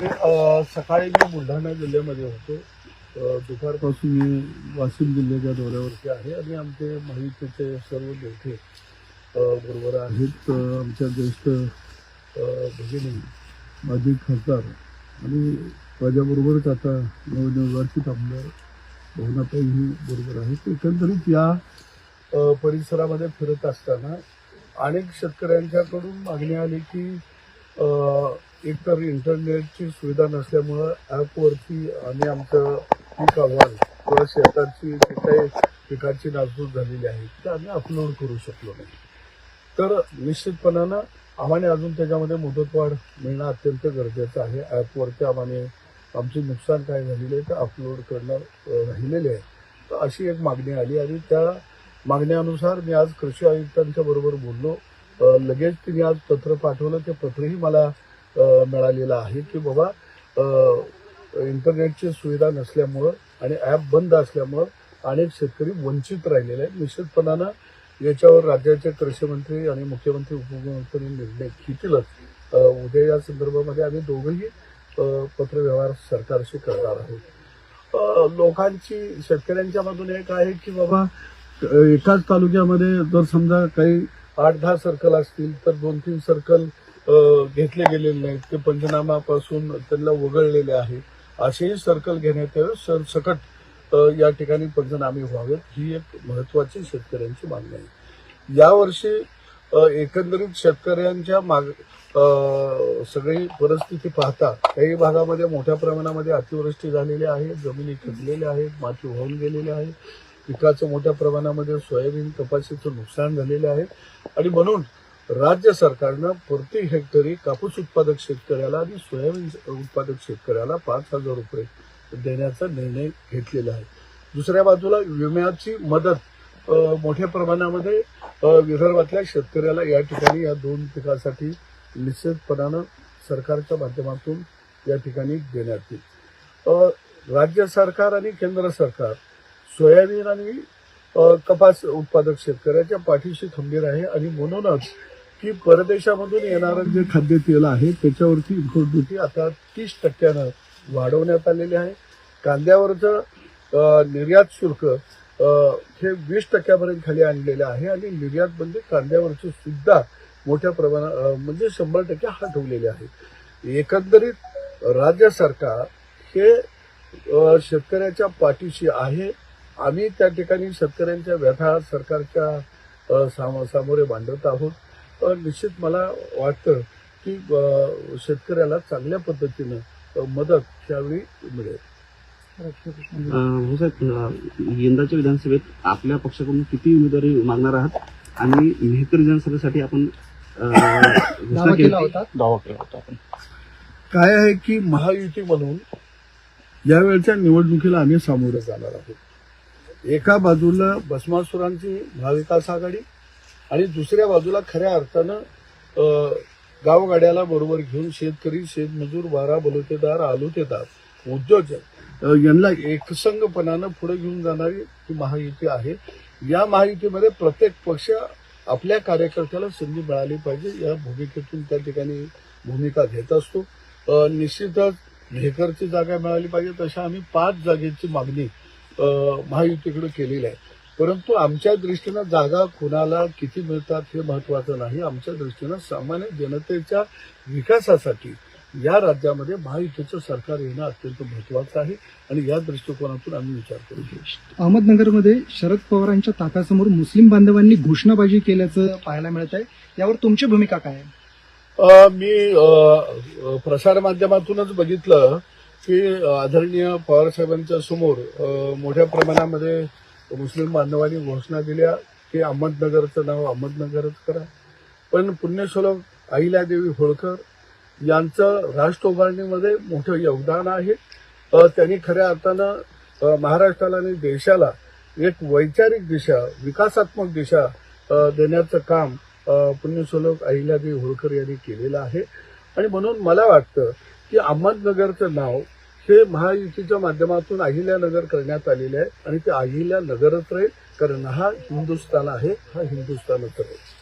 सकाळी मी बुलढाणा जिल्ह्यामध्ये होतो. दुपारपासून मी वाशिम जिल्ह्याच्या दौऱ्यावरती आहे आणि आमचे माहितीचे सर्व नेते बरोबर आहेत. आमच्या ज्येष्ठ भगिनी माजी खासदार आणि माझ्याबरोबरच आता नवनिर्वाचित आमदार भवनाताईही बरोबर आहेत. एकंदरीत या परिसरामध्ये फिरत असताना अनेक शेतकऱ्यांच्याकडून मागणी आली की एक एकतर इंटरनेटची सुविधा नसल्यामुळं ॲपवरती आम्ही आमचं पीक अहवाल किंवा शेताची जी काही पिकाची नासधूस झालेली आहे ते आम्ही अपलोड करू शकलो नाही. तर निश्चितपणानं आम्हाला अजून त्याच्यामध्ये मुदतवाढ मिळणं अत्यंत गरजेचं आहे. ॲपवरती आम्हाला आमचे नुकसान काय झालेलं आहे ते अपलोड करणं राहिलेले आहे. तर अशी एक मागणी आली आणि त्या मागण्यानुसार मी आज कृषी आयुक्तांच्या बरोबर बोललो. लगेच तिने आज पत्र पाठवलं. ते पत्रही मला मिळालेलं आहे की बाबा इंटरनेटची सुविधा नसल्यामुळं आणि ॲप बंद असल्यामुळं अनेक शेतकरी वंचित राहिलेले आहेत. निश्चितपणानं याच्यावर राज्याचे कृषी मंत्री आणि मुख्यमंत्री उपमुख्यमंत्री निर्णय घेतीलच. उद्या या संदर्भामध्ये आम्ही दोघंही पत्रव्यवहार सरकारशी करणार आहोत. लोकांची शेतकऱ्यांच्या मधून एक आहे की बाबा एकाच तालुक्यामध्ये जर समजा काही आठ दहा सर्कल असतील तर दोन तीन सर्कल घेतले गेलेले नाहीत. ते पंचनामापासून त्यांना वगळलेले आहे. असेही सर्कल घेण्यात यावे. सरसकट या ठिकाणी पंचनामे व्हावेत. ही एक महत्वाची शेतकऱ्यांची मागणी आहे. यावर्षी एकंदरीत शेतकऱ्यांच्या माग सगळी परिस्थिती पाहता काही भागामध्ये मोठ्या प्रमाणामध्ये अतिवृष्टी झालेली आहे. जमिनी खचलेल्या आहेत. माती वाहून गेलेली आहे. पिकाचं मोठ्या प्रमाणामध्ये सोयाबीन कपाशीचं नुकसान झालेलं आहे. आणि म्हणून राज्य सरकारनं प्रति हेक्टरी कापूस उत्पादक शेतकऱ्याला आणि सोयाबीन उत्पादक शेतकऱ्याला पाच हजार रुपये देण्याचा निर्णय घेतलेला आहे. दुसऱ्या बाजूला विम्याची मदत मोठ्या प्रमाणामध्ये विदर्भातल्या शेतकऱ्याला या ठिकाणी या दोन पिकासाठी निश्चितपणानं सरकारच्या माध्यमातून या ठिकाणी देण्यात येईल. राज्य सरकार आणि केंद्र सरकार सोयाबीन आणि कपास उत्पादक शेतकऱ्याच्या पाठीशी खंबीर आहे आणि म्हणूनच की परदेशामधून येणारं जे खाद्यतेल आहे त्याच्यावरती इम्पोर्ट ड्युटी आता तीस टक्क्यानं वाढवण्यात आलेली आहे. कांद्यावरचं निर्यात शुल्क हे वीस टक्क्यापर्यंत खाली आणलेलं आहे आणि निर्यात म्हणजे कांद्यावरचं सुद्धा मोठ्या प्रमाणात म्हणजे शंभर टक्के हटवलेले आहे. एकंदरीत राज्य सरकार हे शेतकऱ्याच्या पाठीशी आहे. आम्ही त्या ठिकाणी शेतकऱ्यांच्या व्यथा सरकारच्या सामोरे मांडत आहोत. निश्चित मला वाटतं की शेतकऱ्याला चांगल्या पद्धतीनं मदत यावेळी मिळेल. हो यंदाच्या विधानसभेत आपल्या पक्षाकडून किती उमेदवारी मागणार आहात? आणि मेहकर विधानसभेसाठी आपण घोषणा केली दावा केला होता? आपण काय आहे की महायुती म्हणून यावेळच्या निवडणुकीला आम्ही सामोरं जाणार आहोत. एका बाजूला भस्मासुरांची महाविकास आघाडी आणि दुसऱ्या बाजूला खऱ्या अर्थानं गावगाड्याला बरोबर घेऊन शेतकरी शेतमजूर बारा बलुतेदार आलुतेदार उद्योजक यांना एकसंगपणानं पुढे घेऊन जाणारी ही महायुती आहे. या महायुतीमध्ये प्रत्येक पक्ष आपल्या कार्यकर्त्याला संधी मिळाली पाहिजे. या भूमिकेतून त्या ठिकाणी भूमिका घेत असतो. निश्चितच मेहकरची जागा मिळाली पाहिजे. तशा आम्ही पाच जागेची मागणी महायुतीकडे केलेली आहे. परंतु आमच्या दृष्टीनं जागा कुणाला किती मिळतात हे महत्वाचं नाही. आमच्या दृष्टीनं सामान्य जनतेच्या विकासासाठी या राज्यामध्ये महायुतीचं सरकार येणं अत्यंत महत्वाचं आहे आणि या दृष्टिकोनातून आम्ही विचार करतो अहमदनगरमध्ये शरद पवारांच्या ताफ्यासमोर मुस्लिम बांधवांनी घोषणाबाजी केल्याचं पाहायला मिळत आहे. यावर तुमची भूमिका काय आहे? मी अ, प्रसार माध्यमातूनच बघितलं की आदरणीय पवार साहेबांच्या समोर मोठ्या प्रमाणामध्ये मुस्लिम बांधवांनी घोषणा दिल्या की अहमदनगरचं नाव अहमदनगरच करा. पण पुण्यश्लोक अहिल्यादेवी होळकर यांचं राष्ट्र उभारणीमध्ये मोठं योगदान आहे. त्यांनी खऱ्या अर्थानं महाराष्ट्राला आणि देशाला एक वैचारिक दिशा विकासात्मक दिशा देण्याचं काम पुण्यश्लोक अहिल्यादेवी होळकर यांनी केलेलं आहे. आणि म्हणून मला वाटतं की अहमदनगरचं नाव हे महायुतीच्या माध्यमातून अहिल्यानगर करण्यात आलेले आहे आणि ते अहिल्यानगरच राहील कारण हा हिंदुस्थान आहे हा हिंदुस्थानच राहील